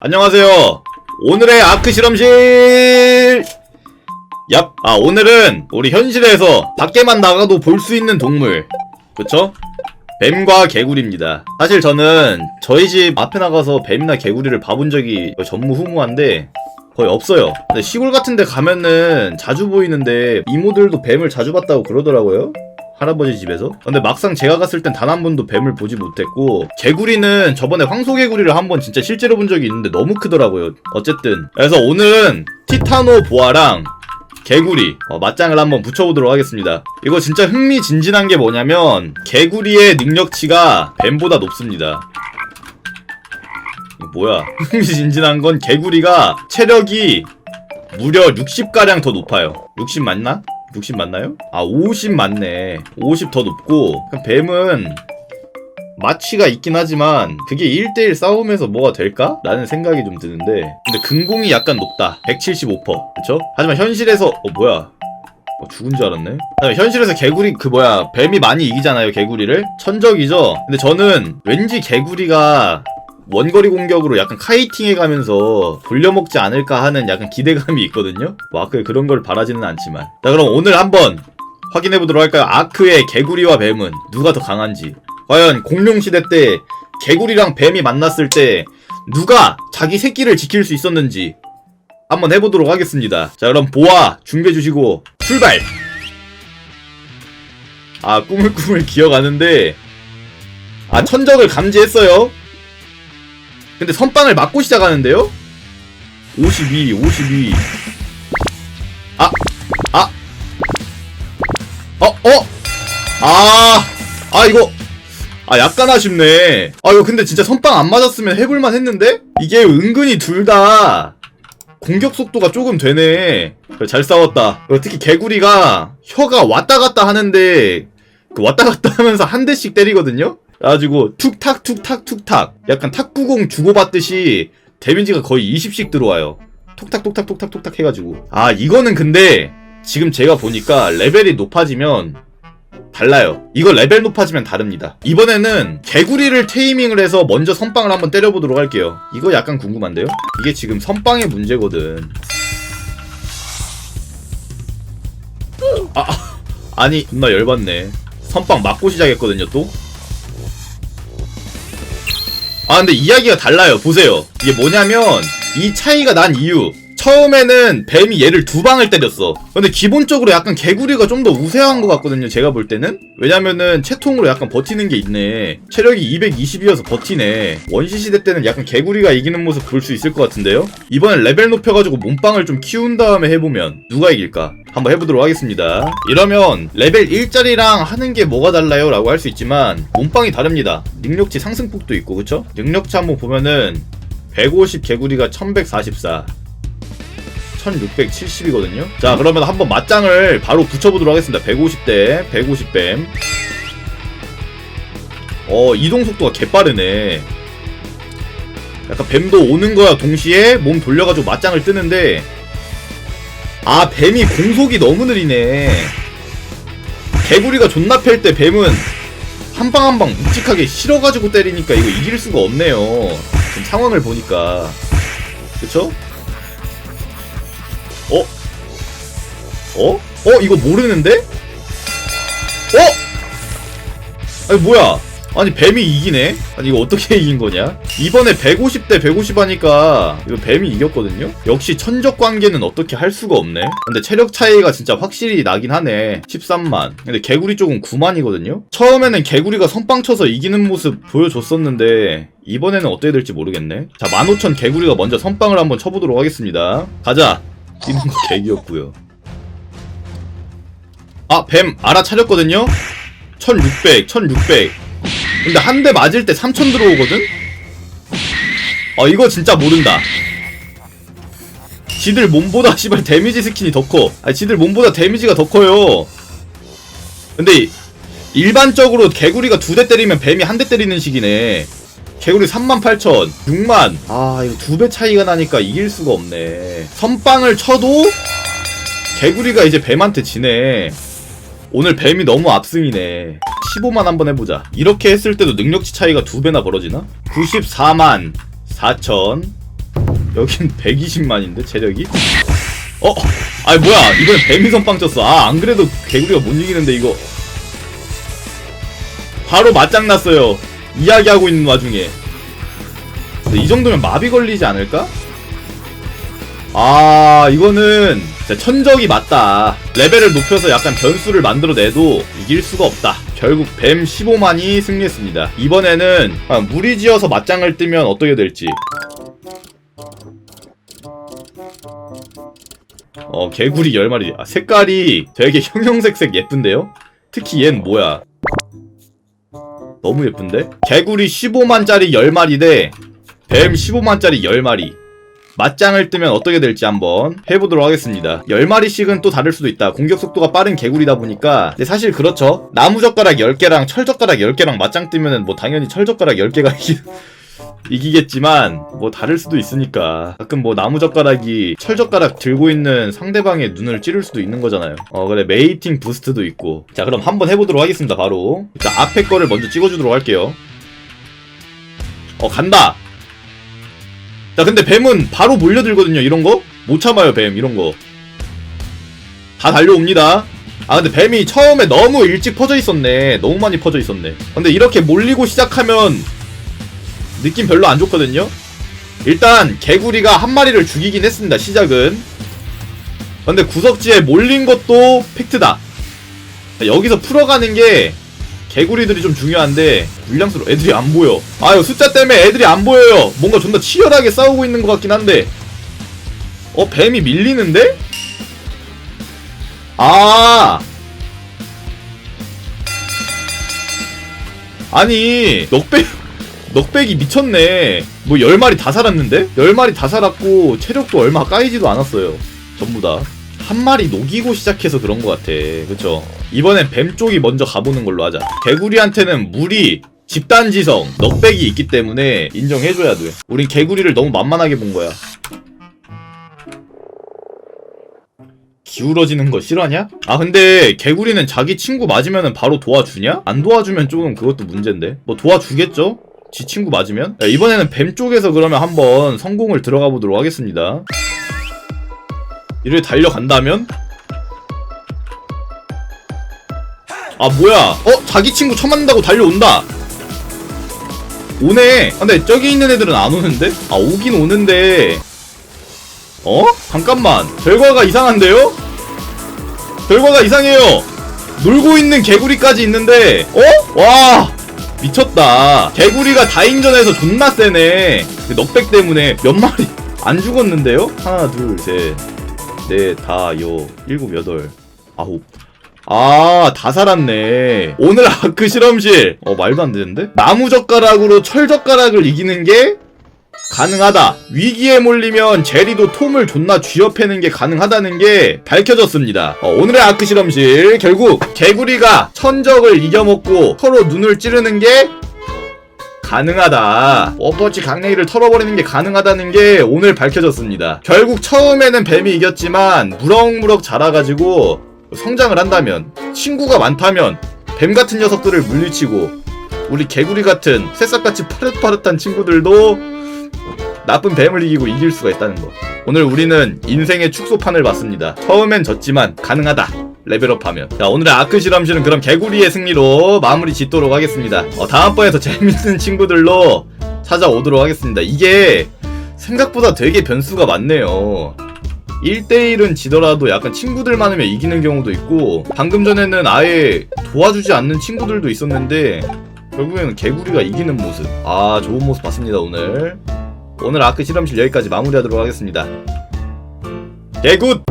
안녕하세요. 오늘의 아크 실험실! 얍. 아, 오늘은 우리 현실에서 밖에만 나가도 볼 수 있는 동물. 그쵸? 뱀과 개구리입니다. 사실 저는 저희 집 앞에 나가서 뱀이나 개구리를 봐본 적이 전무후무한데 거의 없어요. 시골 같은 데 가면은 자주 보이는데 이모들도 뱀을 자주 봤다고 그러더라고요. 할아버지 집에서. 근데 막상 제가 갔을 땐 단 한 번도 뱀을 보지 못했고 개구리는 저번에 황소개구리를 한 번 진짜 실제로 본 적이 있는데 너무 크더라고요. 어쨌든 그래서 오늘은 티타노 보아랑 개구리 어, 맞짱을 한번 붙여보도록 하겠습니다. 이거 진짜 흥미진진한 게 뭐냐면 개구리의 능력치가 뱀보다 높습니다. 뭐야? 흥미진진한 건 개구리가 체력이 무려 60가량 더 높아요. 60 맞나? 60 맞나요? 아, 50 맞네. 50 더 높고, 그럼 뱀은 마취가 있긴 하지만 그게 1대1 싸움에서 뭐가 될까? 라는 생각이 좀 드는데 근데 근공이 약간 높다 175% 그쵸? 하지만 현실에서 어 뭐야 어, 죽은 줄 알았네 현실에서 개구리 그 뭐야 뱀이 많이 이기잖아요 개구리를 천적이죠 근데 저는 왠지 개구리가 원거리 공격으로 약간 카이팅해 가면서 돌려먹지 않을까 하는 약간 기대감이 있거든요 뭐 아크에 그런 걸 바라지는 않지만 자 그럼 오늘 한번 확인해 보도록 할까요 아크의 개구리와 뱀은 누가 더 강한지 과연 공룡시대 때 개구리랑 뱀이 만났을 때 누가 자기 새끼를 지킬 수 있었는지 한번 해보도록 하겠습니다. 자, 그럼 보아 준비해 주시고 출발! 아, 꾸물꾸물 기어가는데 아, 천적을 감지했어요. 근데 선빵을 맞고 시작하는데요? 52, 52. 아, 아, 어, 어, 아, 아, 이거, 아 약간 아쉽네 아 이거 근데 진짜 선빵 안 맞았으면 해볼만 했는데? 이게 은근히 둘 다 공격 속도가 조금 되네 그래, 잘 싸웠다 어, 특히 개구리가 혀가 왔다 갔다 하는데 그 왔다 갔다 하면서 한 대씩 때리거든요? 그래가지고 툭탁 툭탁 툭탁 약간 탁구공 주고받듯이 데미지가 거의 20씩 들어와요 톡탁 톡탁 톡탁 톡탁 해가지고 아 이거는 근데 지금 제가 보니까 레벨이 높아지면 달라요. 이거 레벨 높아지면 다릅니다. 이번에는 개구리를 테이밍을 해서 먼저 선빵을 한번 때려보도록 할게요. 이거 약간 궁금한데요? 이게 지금 선빵의 문제거든. 아, 아, 아니, 존나 열받네. 선빵 맞고 시작했거든요, 또? 아, 근데 이야기가 달라요. 보세요. 이게 뭐냐면, 이 차이가 난 이유. 처음에는 뱀이 얘를 두 방을 때렸어. 근데 기본적으로 약간 개구리가 좀 더 우세한 것 같거든요. 제가 볼 때는. 왜냐면은 채통으로 약간 버티는 게 있네. 체력이 220이어서 버티네. 원시 시대 때는 약간 개구리가 이기는 모습 볼 수 있을 것 같은데요. 이번엔 레벨 높여가지고 몸빵을 좀 키운 다음에 해보면 누가 이길까? 한번 해보도록 하겠습니다. 이러면 레벨 1짜리랑 하는 게 뭐가 달라요? 라고 할 수 있지만 몸빵이 다릅니다. 능력치 상승폭도 있고 그쵸? 능력치 한번 보면은 150 개구리가 1144 1670이거든요. 자, 그러면 한번 맞짱을 바로 붙여보도록 하겠습니다. 150대, 150뱀. 어, 이동 속도가 개빠르네. 약간 뱀도 오는 거야 동시에 몸 돌려가지고 맞짱을 뜨는데, 아, 뱀이 공속이 너무 느리네. 개구리가 존나 팰때 뱀은 한방 한 방 묵직하게 실어가지고 때리니까 이거 이길 수가 없네요. 지금 상황을 보니까. 그쵸? 어? 어? 어? 이거 모르는데? 어? 아니 뭐야 아니 뱀이 이기네? 아니 이거 어떻게 이긴 거냐? 이번에 150대 150 하니까 이거 뱀이 이겼거든요? 역시 천적 관계는 어떻게 할 수가 없네 근데 체력 차이가 진짜 확실히 나긴 하네 13만 근데 개구리 쪽은 9만이거든요? 처음에는 개구리가 선빵 쳐서 이기는 모습 보여줬었는데 이번에는 어떻게 될지 모르겠네 자 15,000 개구리가 먼저 선빵을 한번 쳐보도록 하겠습니다 가자 뛰는 거 개기였고요. 아, 뱀 알아차렸거든요? 1600, 1600. 근데 한 대 맞을 때 3000 들어오거든? 어, 이거 진짜 모른다. 지들 몸보다 씨발 데미지 스킨이 더 커. 아니, 지들 몸보다 데미지가 더 커요. 근데 일반적으로 개구리가 두 대 때리면 뱀이 한 대 때리는 식이네. 개구리 38,000, 6만. 아, 이거 두 배 차이가 나니까 이길 수가 없네. 선빵을 쳐도 개구리가 이제 뱀한테 지네. 오늘 뱀이 너무 압승이네. 15만 한번 해보자. 이렇게 했을 때도 능력치 차이가 두 배나 벌어지나? 94만 4천. 여긴 120만인데 체력이? 어? 아니 뭐야 이번엔 뱀이 선빵 쳤어 아 안 그래도 개구리가 못 이기는데 이거 바로 맞짱 났어요 이야기하고 있는 와중에. 이 정도면 마비 걸리지 않을까? 아 이거는 천적이 맞다. 레벨을 높여서 약간 변수를 만들어내도 이길 수가 없다. 결국 뱀 15만이 승리했습니다. 이번에는 아, 무리지어서 맞짱을 뜨면 어떻게 될지. 어 개구리 10마리. 아, 색깔이 되게 형형색색 예쁜데요? 특히 얜 뭐야 너무 예쁜데? 개구리 15만짜리 10마리 대뱀 15만짜리 10마리. 맞짱을 뜨면 어떻게 될지 한번 해보도록 하겠습니다. 10마리씩은 또 다를 수도 있다. 공격 속도가 빠른 개구리다 보니까. 근데 사실 그렇죠. 나무젓가락 10개랑 철젓가락 10개랑 맞짱 뜨면은 뭐 당연히 철젓가락 10개가 이기, 이기겠지만 뭐 다를 수도 있으니까. 가끔 뭐 나무젓가락이 철젓가락 들고 있는 상대방의 눈을 찌를 수도 있는 거잖아요. 어 그래 메이팅 부스트도 있고. 자 그럼 한번 해보도록 하겠습니다 바로. 일단 앞에 거를 먼저 찍어주도록 할게요. 어 간다! 자 근데 뱀은 바로 몰려들거든요 이런 거? 못 참아요 뱀 이런 거. 다 달려옵니다. 아 근데 뱀이 처음에 너무 일찍 퍼져 있었네. 너무 많이 퍼져 있었네. 근데 이렇게 몰리고 시작하면 느낌 별로 안 좋거든요? 일단 개구리가 한 마리를 죽이긴 했습니다 시작은. 근데 구석지에 몰린 것도 팩트다. 여기서 풀어가는 게 개구리들이 좀 중요한데 물량수로 애들이 안 보여. 아유 숫자 때문에 애들이 안 보여요. 뭔가 존나 치열하게 싸우고 있는 것 같긴 한데. 어 뱀이 밀리는데? 아! 아니 넉백 넉백이 미쳤네 뭐 10마리 다 살았는데? 10마리 다 살았고 체력도 얼마 까이지도 않았어요 전부 다 한 마리 녹이고 시작해서 그런 것 같아. 그쵸? 이번엔 뱀 쪽이 먼저 가보는 걸로 하자. 개구리한테는 물이 집단지성, 넉백이 있기 때문에 인정해줘야 돼. 우린 개구리를 너무 만만하게 본 거야. 기울어지는 거 싫어하냐? 아 근데 개구리는 자기 친구 맞으면 바로 도와주냐? 안 도와주면 조금 그것도 문제인데 뭐 도와주겠죠? 지 친구 맞으면? 야, 이번에는 뱀 쪽에서 그러면 한번 성공을 들어가 보도록 하겠습니다 이를 달려간다면? 아 뭐야 어? 자기 친구 처맞는다고 달려온다 오네 아, 근데 저기 있는 애들은 안 오는데? 아 오긴 오는데 어? 잠깐만 결과가 이상한데요? 결과가 이상해요 놀고 있는 개구리까지 있는데 어? 와 미쳤다 개구리가 다인전에서 존나 세네 그 넉백 때문에 몇 마리 안 죽었는데요? 하나 둘셋 넷, 다, 여, 일곱, 여덟, 아홉. 아, 다 살았네. 오늘 아크 실험실. 어, 말도 안 되는데? 나무젓가락으로 철젓가락을 이기는 게 가능하다. 위기에 몰리면 제리도 톰을 존나 쥐어패는 게 가능하다는 게 밝혀졌습니다. 어, 오늘의 아크 실험실. 결국 개구리가 천적을 이겨먹고 서로 눈을 찌르는 게 가능하다. 오버워치 강냉이를 털어버리는 게 가능하다는 게 오늘 밝혀졌습니다. 결국 처음에는 뱀이 이겼지만 무럭무럭 자라가지고 성장을 한다면 친구가 많다면 뱀 같은 녀석들을 물리치고 우리 개구리 같은 새싹같이 파릇파릇한 친구들도 나쁜 뱀을 이기고 이길 수가 있다는 거. 오늘 우리는 인생의 축소판을 봤습니다. 처음엔 졌지만 가능하다. 레벨업하면. 자, 오늘의 아크 실험실은 그럼 개구리의 승리로 마무리 짓도록 하겠습니다. 어, 다음번에 더 재밌는 친구들로 찾아오도록 하겠습니다. 이게 생각보다 되게 변수가 많네요. 1대1은 지더라도 약간 친구들 많으면 이기는 경우도 있고, 방금 전에는 아예 도와주지 않는 친구들도 있었는데, 결국에는 개구리가 이기는 모습. 아, 좋은 모습 봤습니다, 오늘. 오늘 아크 실험실 여기까지 마무리하도록 하겠습니다. 개굿!